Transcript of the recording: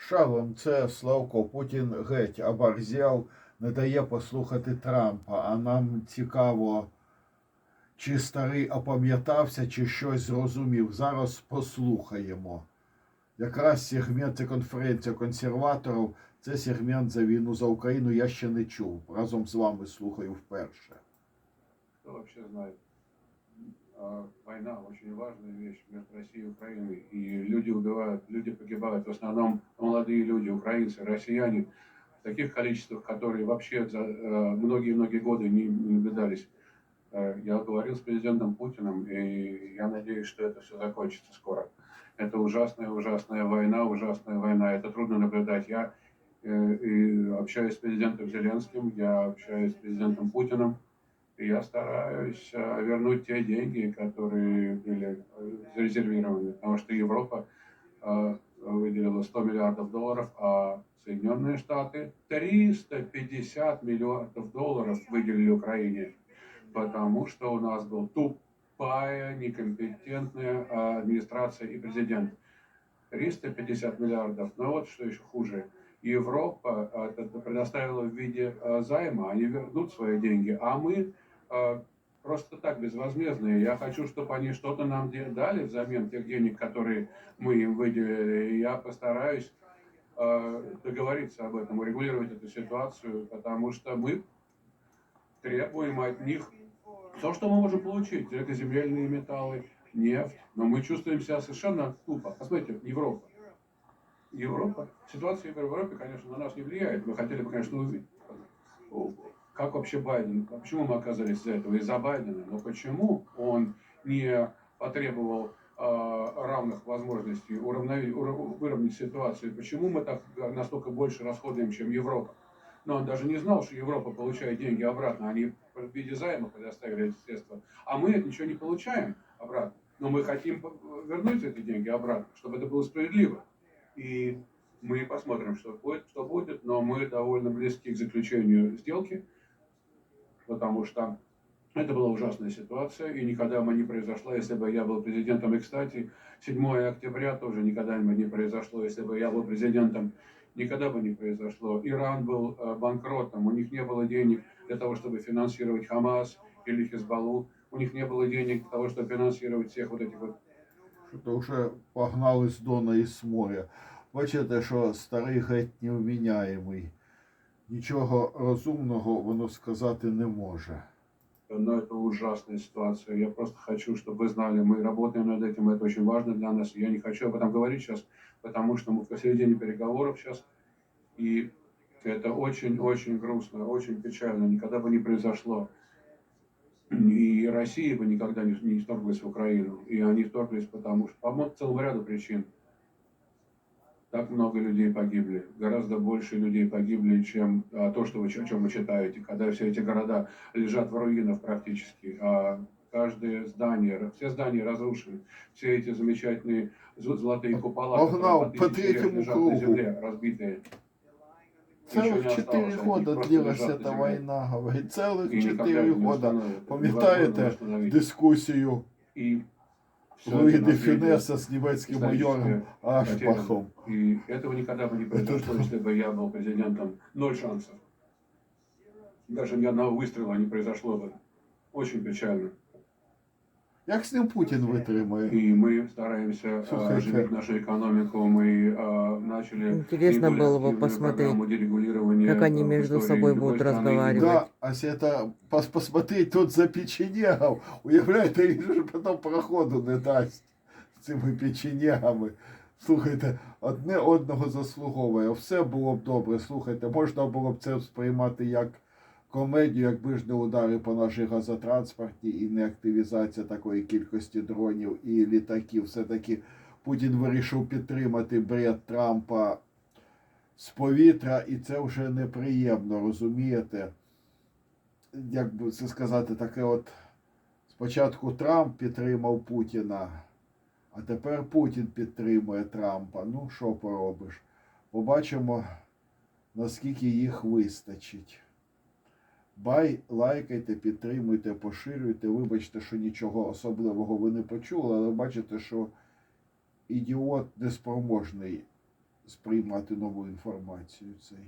Шалом, це Славко Путін геть оборзяв, не дає послухати Трампа. А нам цікаво, чи старий опам'ятався, чи щось зрозумів. Зараз послухаємо. Якраз сегмент це конференція консерваторів. Це сегмент за війну за Україну я ще не чув. Разом з вами слухаю вперше. Кто вообще знает? А, Война очень важная вещь между Россией и Украиной. И люди убивают, люди погибают. В основном молодые люди, украинцы, россияне. В таких количествах, которые вообще за э, многие-многие годы не, наблюдались. Э, Я говорил с президентом Путиным, и я надеюсь, что это все закончится скоро. Это ужасная, ужасная война, ужасная война. Это трудно наблюдать. Я э, и общаюсь с президентом Зеленским, я общаюсь с президентом Путиным. Я стараюсь э, вернуть те деньги, которые были э, зарезервированы, потому что Европа э, выделила 100 миллиардов долларов, а Соединенные Штаты 350 миллиардов долларов выделили Украине, потому что у нас был тупая, некомпетентная администрация и президент. 350 миллиардов. Но вот что еще хуже. Европа это предоставила в виде займа, они вернут свои деньги, а мы просто так безвозмездные. Я хочу, чтобы они что-то нам дали взамен тех денег, которые мы им выделили. Я постараюсь а, договориться об этом, урегулировать эту ситуацию, потому что мы требуем от них то, что мы можем получить. Это земельные металлы, нефть. Но мы чувствуем себя совершенно тупо. Посмотрите, Европа. Европа. Ситуация в Европе, конечно, на нас не влияет. Мы хотели бы, конечно, увидеть, как вообще Байден, а почему мы оказались из-за этого, из-за Байдена, но почему он не потребовал э, равных возможностей уравнове- ура- выровнять ситуацию, почему мы так настолько больше расходуем, чем Европа. Но он даже не знал, что Европа получает деньги обратно, они в виде займа предоставили эти средства, а мы ничего не получаем обратно. Но мы хотим вернуть эти деньги обратно, чтобы это было справедливо. И мы посмотрим, что будет, что будет, но мы довольно близки к заключению сделки, потому что это была ужасная ситуация, и никогда бы не произошла, если бы я был президентом. И, кстати, 7 октября тоже никогда бы не произошло, если бы я был президентом. Никогда бы не произошло. Иран был э, банкротом, у них не было денег для того, чтобы финансировать Хамас или Хизбаллу. У них не было денег для того, чтобы финансировать всех вот этих вот Що то вже погнали з Дона і з моря. Бачите, що старий геть невміняємий. Нічого розумного воно сказати не може. но это ужасная ситуация. Я просто хочу, чтобы вы знали, мы работаем над этим, это очень важно для нас. Я не хочу об этом говорить сейчас, потому что мы посередине переговоров сейчас, и это очень-очень грустно, очень печально, никогда бы не произошло. И Россия бы никогда не, не вторглась в Украину. И они вторглись потому что, по целому ряду причин. Так много людей погибли, гораздо больше людей погибли, чем а, то, что вы, о чем вы читаете, когда все эти города лежат в руинах практически, а каждое здание, все здания разрушены, все эти замечательные зо- золотые купола, Погнал по третьему кругу. на земле, разбитые. Целых не 4 осталось, они года длилась эта война, говорить. Целых И никогда 4 их не года. Пам'ятаєте дискусію И всё Луї это де наследие Фінеса з німецьким майором историческое Ашбахом. И этого никогда бы не произошло, Это- если бы я был президентом. Ноль шансов. Даже ни одного выстрела не произошло бы. Очень печально. Як з ним Путін витримає? И мы стараемся а, Слушайте. оживить нашу экономику. Мы а, начали Интересно наиболее было бы активную посмотреть, программу дерегулирования как они в между истории собой любой будут страны. разговаривать. Да, а это пос посмотреть тут за печенегов. Уявляєте, він же потім проходу не дасть з цими печенегами. Слухайте, одне одного заслуговує. Все було б добре. Слухайте, можна було б це сприймати як комедію, якби ж не удари по нашій газотранспорті і не активізація такої кількості дронів і літаків. Все-таки Путін вирішив підтримати бред Трампа з повітря, і це вже неприємно, розумієте? Як би це сказати, таке от спочатку Трамп підтримав Путіна, а тепер Путін підтримує Трампа. Ну, що поробиш? Побачимо, наскільки їх вистачить. Бай, лайкайте, підтримуйте, поширюйте. Вибачте, що нічого особливого ви не почули, але бачите, що ідіот неспроможний сприймати нову інформацію. Цей.